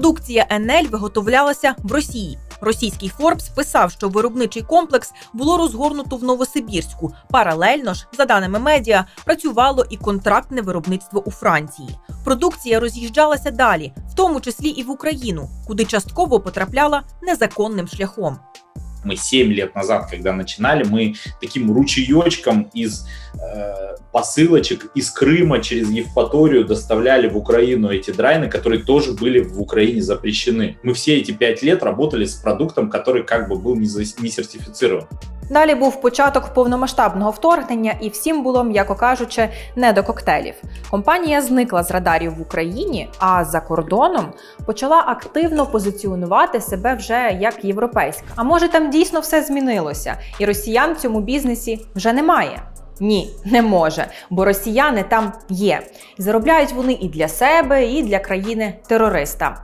Продукція Енель виготовлялася в Росії. Російський Форбс писав, що виробничий комплекс було розгорнуто в Новосибірську. Паралельно ж, за даними медіа, працювало і контрактне виробництво у Франції. Продукція роз'їжджалася далі, в тому числі і в Україну, куди частково потрапляла незаконним шляхом. Мы 7 лет назад, когда начинали, мы таким ручеечком из э, посылочек из Крыма через Евпаторию доставляли в Украину эти драйны, которые тоже были в Украине запрещены. Мы все эти 5 лет работали с продуктом, который как бы был не, за- не сертифицирован. Далі був початок повномасштабного вторгнення, і всім було, м'яко кажучи, не до коктейлів. Компанія зникла з радарів в Україні, а за кордоном почала активно позиціонувати себе вже як європейська. А може там дійсно все змінилося, і росіян в цьому бізнесі вже немає. Ні, не може, бо росіяни там є. Заробляють вони і для себе, і для країни терориста.